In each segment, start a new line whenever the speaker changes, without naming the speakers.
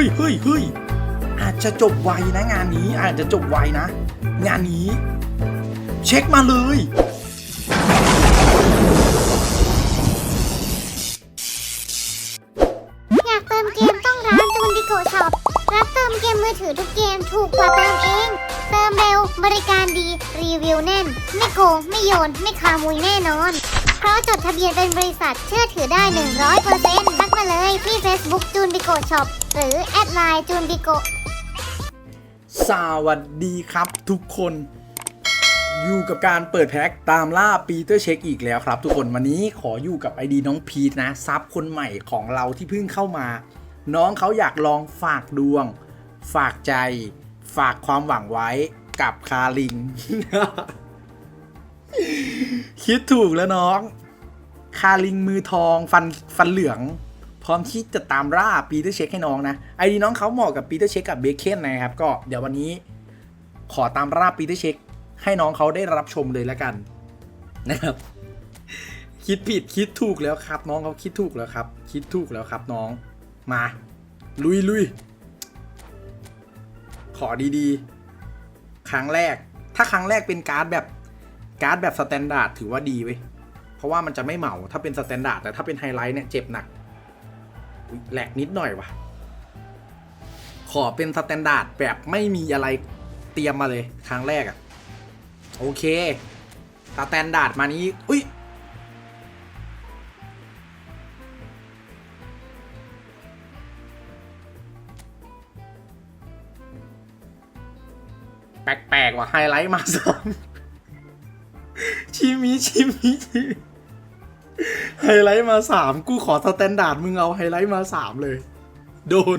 ฮ้ยเฮ้ยเฮ้ยอาจจะจบไวนะงานนี้อาจจะจบไวนะ งานนี้ เช็คมาเลย
อยากเติมเกมต้องร้านจูนดิโกช็อปรับเติมเกมมือถือทุกเกมถูกกว่าเติมเอง เติมเร็ว บริการดี รีวิวแน่น ไม่โกง ไม่โยน ไม่คามุยแน่นอน เพราะจดทะเบียนเป็นบริษัทเชื่อถือได้ 100%ทัก มาเลยที่ Facebook จูนดิโกช็อปหรือแอดไลน์จูนดิโก
สวัสดีครับทุกคน อยู่กับการเปิดแพ็คตามล่าปีเตอร์เช็คอีกแล้วครับ ทุกคนวันนี้ขออยู่กับไอดีน้องพีทนะซับคนใหม่ของเราที่เพิ่งเข้ามา น้องเขาอยากลองฝากดวง ฝากใจ ฝากความหวังไว้กับคาลิง คิดถูกแล้วน้อง คาลิงมือทองฟันฟันเหลือง พร้อมที่จะตามล่าปีเตอร์เช็คให้น้องนะไอดีน้องเขาเหมาะกับปีเตอร์เช็คกับเบคเคนนะครับก็เดี๋ยววันนี้ขอตามล่าปีเตอร์เช็คให้น้องเขาได้รับชมเลยแล้วกันนะครับคิดผิดคิดถูกแล้วครับ น้องเขาคิดถูกแล้วครับ คิดถูกแล้วครับน้องมา ลุยลุยขอดีๆ ครั้งแรก ถ้าครั้งแรกเป็นการ์ดแบบการ์ดแบบสแตนดาร์ดถือว่าดีเว้ยเพราะว่ามันจะไม่เหมาถ้าเป็นสแตนดาร์ดแต่ถ้าเป็นไฮไลท์เนี่ยเจ็บหนัก แหลกนิดหน่อยวะขอเป็นสแตนดาร์ดแบบไม่มีอะไรเตรียมมาเลยครั้งแรกอะโอเคสแตนดาร์ดมานี้ อุ้ยแปลกๆว่ะไฮไลท์มาสองชิมิชิมิชิมิ ไฮไลท์มาสามกูขอสแตนดาร์ดมึงเอาไฮไลท์มาสามเลย โดน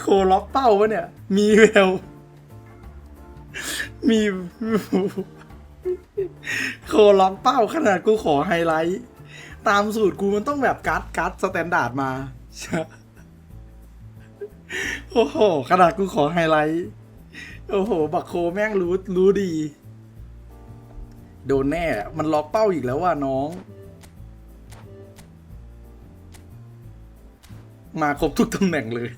โคล็อกเป้าวะเนี่ย มีแววมี โคล็อกเป้าขนาดกูขอไฮไลท์ ตามสูตรกูมันต้องแบบการ์ดการ์ดสแตนดาร์ดมา โอ้โห ขนาดกูขอไฮไลท์ โอ้โห บักโคแม่งรู้รู้ดี โดนแน่ มันล็อกเป้าอีกแล้วว่ะน้อง มาครบทุกตำแหน่งเลย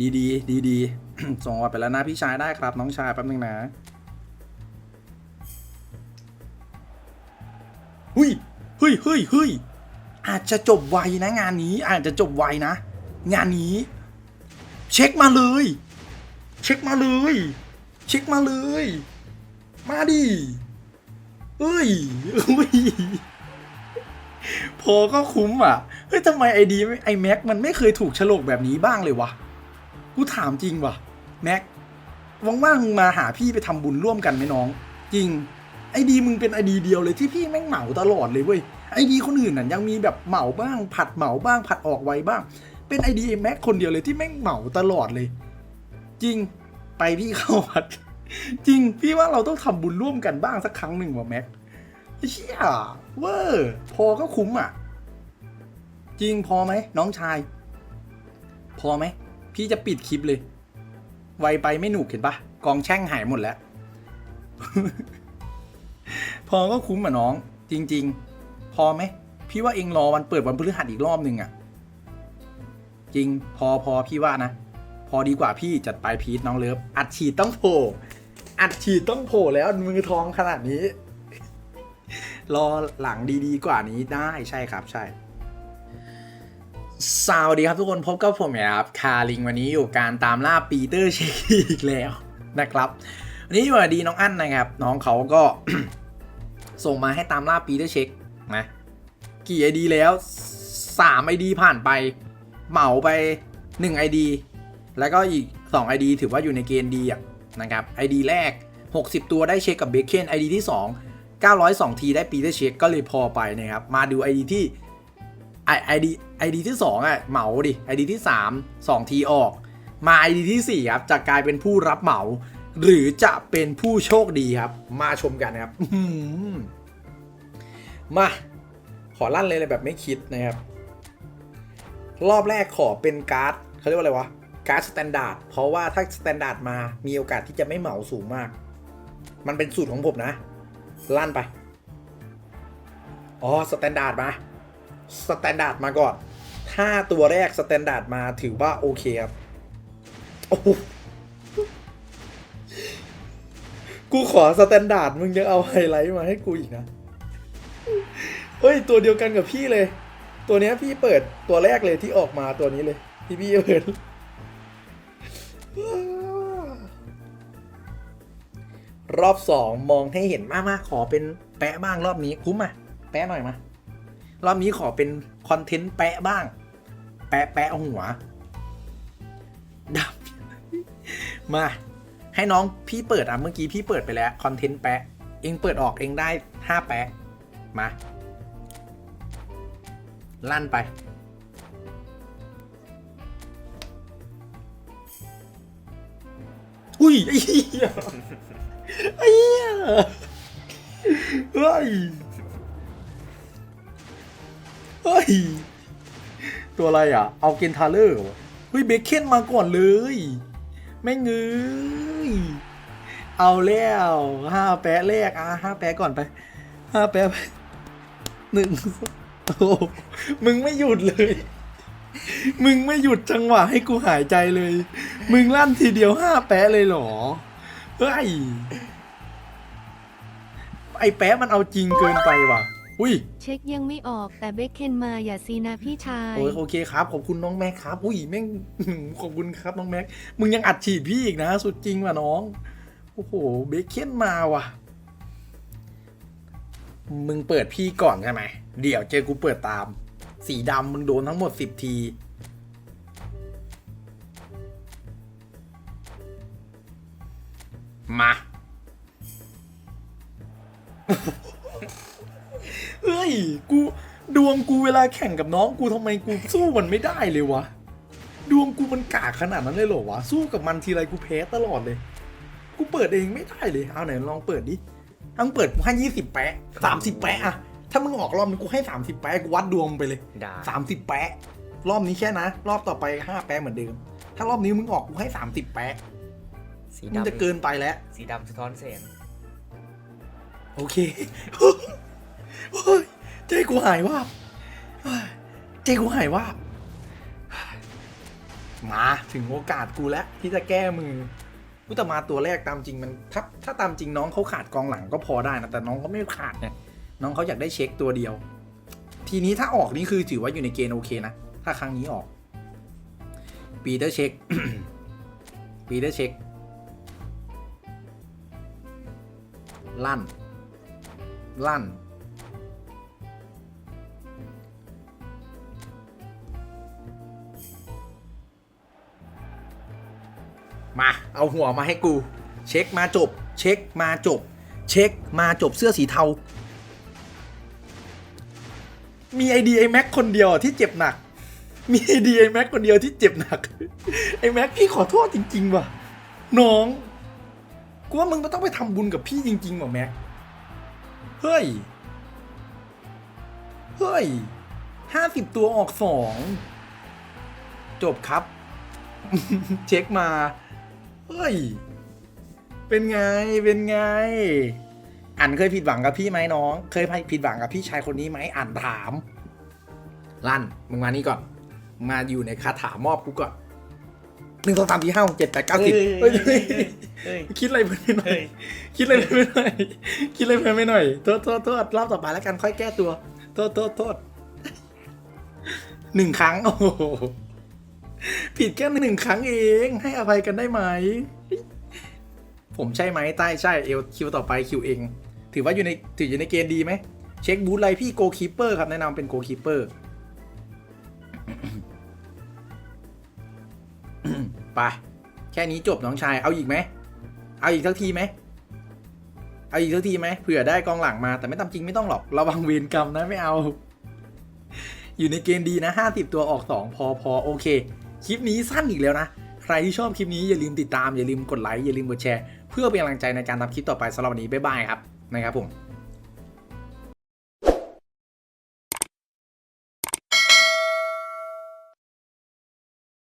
ดีดีดีดีๆส่งออกไปแล้วนะพี่ชายได้ครับ น้องชายแป๊บนึงนะหุยเฮ้ยเฮ้ยเฮ้ยอาจจะจบไวนะงานนี้ อาจจะจบไวนะ งานนี้ เช็คมาเลย เช็คมาเลย เช็คมาเลย มาดิเอ้ยเอ้ยพอก็คุ้มอะ เฮ้ยทำไมไอดีไอแม็กมันไม่เคยถูกฉลกแบบนี้บ้างเลยวะ กูถามจริงวะแม็กว่างๆมึงมาหาพี่ไปทำบุญร่วมกันไหมน้อง จริง ไอดีมึงเป็นไอดีเดียวเลยที่พี่แม่งเหมาตลอดเลยเว้ย ไอดีคนอื่นน่ะยังมีแบบเหมาบ้าง ผัดเหมาบ้าง ผัดออกไวบ้าง เป็นไอดีแม็กคนเดียวเลยที่แม่งเหมาตลอดเลย จริง ไปพี่เข้าวัด จริง พี่ว่าเราต้องทำบุญร่วมกันบ้างสักครั้งหนึ่งว่ะแม็กเชี่ยเวอร์พอก็คุ้มอะ จริงพอไหมน้องชาย พอไหม พี่จะปิดคลิปเลย ไวไปไม่หนุกเห็นปะกองแช่งหายหมดแล้ว พอก็คุ้มอะน้อง จริง ๆ พอไหม พี่ว่าเองรอวันเปิดวันพฤหัสอีกรอบหนึ่งอะ จริงพอพอพี่ว่านะ พอดีกว่าพี่จัดไปพีทน้องเลิฟอัดฉีดต้องโผล่อัดฉีดต้องโผล่แล้วมือทองขนาดนี้ รอหลังดีๆกว่านี้ได้ใช่ครับใช่ สวัสดีครับทุกคนพบกับผมนะครับคาริงวันนี้อยู่การตามล่าปีเตอร์เชคอีกแล้วนะครับ วันนี้อยู่กับดีน้องอั้นนะครับ น้องเขาก็ ส่งมาให้ตามล่าปีเตอร์เช็คนะกี่ไอดีแล้ว3ไอดีผ่านไปเหมาไป1ไอดีแล้วก็อีก2ไอดีถือว่าอยู่ในเกณฑ์ดีนะครับไอดีแรก 60 ตัวได้เช็คกับเบคเคนไอดีที่ 2 902 ทีได้ปีเตอร์เช็คก็เลยพอไปนะครับมาดูไอดีที่ ไอดีไอดีที่ 2อะเหมาดิไอดีที่ 3 2 ทีออก มาไอดีที่ 4 ครับจะกลายเป็นผู้รับเหมา หรือจะเป็นผู้โชคดีครับ มาชมกันครับมาขอลั่นเลยเลยแบบไม่คิดนะครับ รอบแรกขอเป็นการ์ดเขาเรียกว่าอะไรวะการ์ดสแตนดาร์ดเพราะว่าถ้าสแตนดาร์ดมามีโอกาสที่จะไม่เหมาสูงมาก มันเป็นสูตรของผมนะ ลั่นไป อ๋อสแตนดาร์ดมา สแตนดาร์ดมาก่อน ถ้าตัวแรกสแตนดาร์ดมาถือว่าโอเคครับ โอ้กูขอสแตนดาร์ดมึงยังเอาไฮไลท์มาให้กูอีกนะ เฮ้ย ตัวเดียวกันกับพี่เลย ตัวเนี้ยพี่เปิดตัวแรกเลยที่ออกมาตัวนี้เลย ที่พี่เปิดรอบสองมองให้เห็นมากมากขอเป็นแปะบ้างรอบนี้คุ้มอะ แปะหน่อยมา รอบนี้ขอเป็นคอนเทนต์แปะบ้าง แปะแปะหัวดับมา ให้น้องพี่เปิดอะ เมื่อกี้พี่เปิดไปแล้วคอนเทนต์แปะ เองเปิดออกเองได้ห้าแปะ มา ลั่นไป อุ้ยไอ้เหี้ยไอ้เหี้ยเฮ้ย ฮ้ย ตัวอะไรอะ เอาเกนทาเลอร์เหรอเฮ้ยเบคเคนมาก่อนเลย ไม่งเงยเอาแล้วห้าแปะแรกอะห้าแปะก่อนไปห้าแปะไปหนึ่งโอ้มึงไม่หยุดเลย มึงไม่หยุดจังหวะให้กูหายใจเลย มึงลั่นทีเดียวห้าแปะเลยเหรอเฮ้ยไอแปะมันเอาจริงเกินไปว่ะ อุ้ย
เช็คยังไม่ออกแต่เบคเคนมาอย่าซีนะพี่ชาย
โอ้ยโอเคครับ ขอบคุณน้องแม็กครับ อุ้ยแม่ง ขอบคุณครับน้องแม็ก มึงยังอัดฉีดพี่อีกนะ สุดจริงว่ะน้อง โอ้โห เบคเคนมาว่ะ มึงเปิดพี่ก่อนใช่ไหม เดี๋ยวเจอกูเปิดตาม สีดำมึงโดนทั้งหมดสิบที มา เฮ้ยกูดวงกูเวลาแข่งกับน้องกูทำไมกูสู้มันไม่ได้เลยวะ ดวงกูมันกากขนาดนั้นเลยเหรอวะ สู้กับมันทีไรกูแพ้ตลอดเลย กูเปิดเองไม่ได้เลย เอาไหนลองเปิดดิถ้ามึงเปิดกูให้ยี่สิบแปะสามสิบแปะอะถ้ามึงออกรอบนึงกูให้สามสิบแปะกูวัดดวงมึงไปเลย
ได้
สามสิบแปะ รอบนี้แค่นะ รอบต่อไปห้าแปะเหมือนเดิม ถ้ารอบนี้มึงออกกูให้สามสิบแปะ
สี
มึง
ดำ
จะเกินไปแล้ว
สีดำสะท้อนแสง
โอเค เฮ้ยใจกูหายว่าบเฮ้ยใจกูหายว่าบมาถึงโอกาสกูแล้วที่จะแก้มือกูแต่มาตัวแรกตามจริงมันถ้าถ้าตามจริงน้องเขาขาดกองหลังก็พอได้นะแต่น้องเขาไม่ขาดเนี่ยน้องเขาอยากได้เช็คตัวเดียว ทีนี้ถ้าออกนี่คือถือว่าอยู่ในเกณฑ์โอเคนะถ้าครั้งนี้ออกปีเตอร์เช็คปีเตอร์เช็คลั่น ลั่น มา เอาหัวมาให้กู เช็คมาจบ เช็คมาจบ เช็คมาจบเสื้อสีเทา มีไอดีไอแม็กคนเดียวที่เจ็บหนัก มีไอดีไอแม็กคนเดียวที่เจ็บหนัก ไอแม็กพี่ขอโทษจริง ๆ ว่ะ น้องกูว่ามึงไม่ต้องไปทำบุญกับพี่จริงๆว่ะแม็ก เฮ้ย เฮ้ยห้าสิบตัวออกสอง จบครับ เช็คมา เฮ้ย เป็นไง เป็นไง อันเคยผิดหวังกับพี่ไหมน้อง เคยผิดหวังกับพี่ชายคนนี้ไหมอ่านถาม ลั่น มึงมานี่ก่อน มาอยู่ในคาถามอบกูก่อนหนึ่งสองสามสี่ห้าหกเจ็ดแปดเก้าสิบเฮ้ย
เฮ้ย
คิดอะไรไปหน่อย
เฮ้ย
คิดอะไรไปหน่อย คิดอะไรไปหน่อย โทษโทษโทษรอบต่อไปแล้วกันค่อยแก้ตัว โทษโทษโทษหนึ่งครั้ง โอ้โห ผิดแค่หนึ่งครั้งเอง ให้อภัยกันได้ไหม ผมใช่ไหมใต้ใช่เอลคิวต่อไปคิวเอง ถือว่าอยู่ในถืออยู่ในเกณฑ์ดีไหม เช็คบูธไลพี่โกคีเปอร์ครับ แนะนำเป็นโกคีเปอร์ไปแค่นี้จบน้องชายเอาอีกไหม เอาอีกสักทีไหม เอาอีกสักทีไหมเผื่อได้กองหลังมาแต่ไม่ตามจริงไม่ต้องหรอก ระวังเวรกรรมนะไม่เอา อยู่ในเกณฑ์ดีนะ50ตัวออก2พอพอโอเค คลิปนี้สั้นอีกแล้วนะ ใครที่ชอบคลิปนี้อย่าลืมติดตามอย่าลืมกดไลค์อย่าลืมกดแชร์ เพื่อเป็นกำลังใจในการทำคลิปต่อไปสำหรับวันนี้บ๊ายบายครับนะครับผม